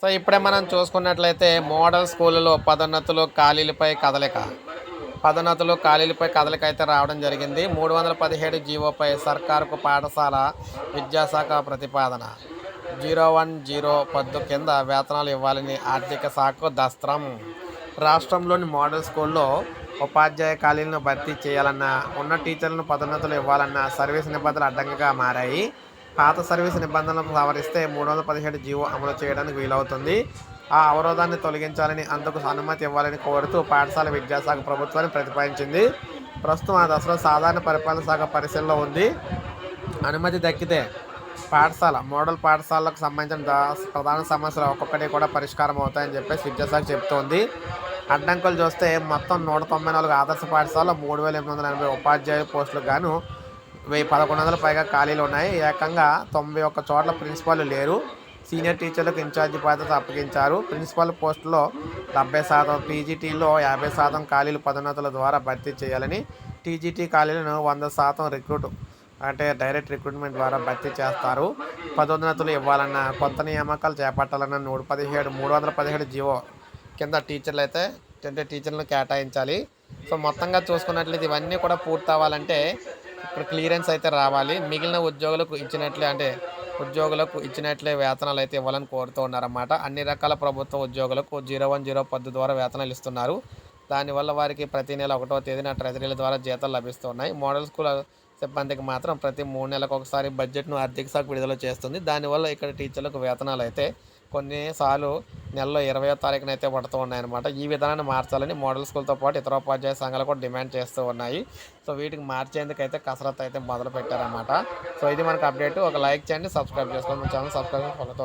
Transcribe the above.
So ఇప్పుడే మనం చూసుకున్నట్లయితే మోడల్ స్కూళ్ళలో పదోన్నతులు ఖాళీలపై కదలిక. పదోన్నతులు ఖాళీలపై కదలిక అయితే రావడం జరిగింది. మూడు వందల పదిహేడు జీవోపై సర్కారుకు పాఠశాల విద్యాశాఖ ప్రతిపాదన. జీరో వన్ జీరో పద్దు కింద వేతనాలు ఇవ్వాలని ఆర్థిక శాఖకు దస్త్రం. రాష్ట్రంలోని మోడల్ స్కూల్లో ఉపాధ్యాయ ఖాళీలను భర్తీ చేయాలన్న ఉన్న టీచర్లను పదోన్నతులు ఇవ్వాలన్న సర్వీస్ నిబంధనలు అడ్డంకిగా మారాయి. పాత సర్వీస్ నిబంధనలను సవరిస్తే మూడు వందల పదిహేడు జీవో అమలు చేయడానికి వీలవుతుంది. ఆ అవరోధాన్ని తొలగించాలని అందుకు అనుమతి ఇవ్వాలని కోరుతూ పాఠశాల విద్యాశాఖ ప్రభుత్వాన్ని ప్రతిపాదించింది. ప్రస్తుతం ఆ దశలో సాధారణ పరిపాలన శాఖ పరిశీలనలో ఉంది. అనుమతి దక్కితే పాఠశాల మోడల్ పాఠశాలకు సంబంధించిన ప్రధాన సమస్యలు ఒక్కొక్కటి కూడా పరిష్కారం అవుతాయని చెప్పేసి విద్యాశాఖ చెబుతోంది. అడ్డంకులు చూస్తే మొత్తం నూట తొంభై నాలుగు ఆదర్శ పాఠశాలలో మూడు వేల ఎనిమిది వందల ఎనభై ఉపాధ్యాయ పోస్టులకు గాను వెయ్యి పదకొండు వందల పైగా ఖాళీలు ఉన్నాయి. ఏకంగా తొంభై ఒక్క చోట్ల ప్రిన్సిపాల్ లేరు. సీనియర్ టీచర్లకు ఇన్ఛార్జి బాధ్యత అప్పగించారు. ప్రిన్సిపల్ పోస్టులో డెబ్బై శాతం టీజీటీలో యాభై శాతం ఖాళీలు పదోన్నతుల ద్వారా భర్తీ చేయాలని టీజీటీ ఖాళీలను వంద శాతం రిక్రూట్ అంటే డైరెక్ట్ రిక్రూట్మెంట్ ద్వారా భర్తీ చేస్తారు. పదోన్నతులు ఇవ్వాలన్న కొత్త నియామకాలు చేపట్టాలన్న నూట పదిహేడు మూడు వందల పదిహేడు జీవో కింద టీచర్లు అయితే అంటే టీచర్లను కేటాయించాలి. సో మొత్తంగా చూసుకున్నట్లయితే ఇవన్నీ కూడా పూర్తి అవ్వాలంటే ఇక్కడ క్లియరెన్స్ అయితే రావాలి. మిగిలిన ఉద్యోగులకు ఇచ్చినట్లే అంటే ఉద్యోగులకు ఇచ్చినట్లే వేతనాలు అయితే ఇవ్వాలని కోరుతూ ఉన్నారన్నమాట. అన్ని రకాల ప్రభుత్వ ఉద్యోగులకు జీరో వన్ జీరో పద్దు ద్వారా వేతనాలు ఇస్తున్నారు. దానివల్ల వారికి ప్రతి నెల ఒకటో తేదీన ట్రెజరీల ద్వారా జీతాలు లభిస్తున్నాయి. మోడల్ స్కూల్ సిబ్బందికి మాత్రం ప్రతి మూడు నెలలకు ఒకసారి బడ్జెట్ను ఆర్థిక శాఖ విడుదల చేస్తుంది. దానివల్ల ఇక్కడ టీచర్లకు వేతనాలు అయితే కొన్నిసార్లు నెలలో ఇరవయో తారీఖున అయితే పడుతూ ఉన్నాయన్నమాట. ఈ విధానాన్ని మార్చాలని మోడల్ స్కూల్తో పాటు ఇతర ఉపాధ్యాయ సంఘాలు కూడా డిమాండ్ చేస్తూ ఉన్నాయి. సో వీటికి మార్చేందుకు అయితే కసరత్తు అయితే మొదలు పెట్టారన్నమాట సో ఇది మనకు అప్డేట్. ఒక లైక్ చేయండి సబ్స్క్రైబ్ చేసుకోండి. మన ఛానల్ సబ్స్క్రైబ్ ఫాలో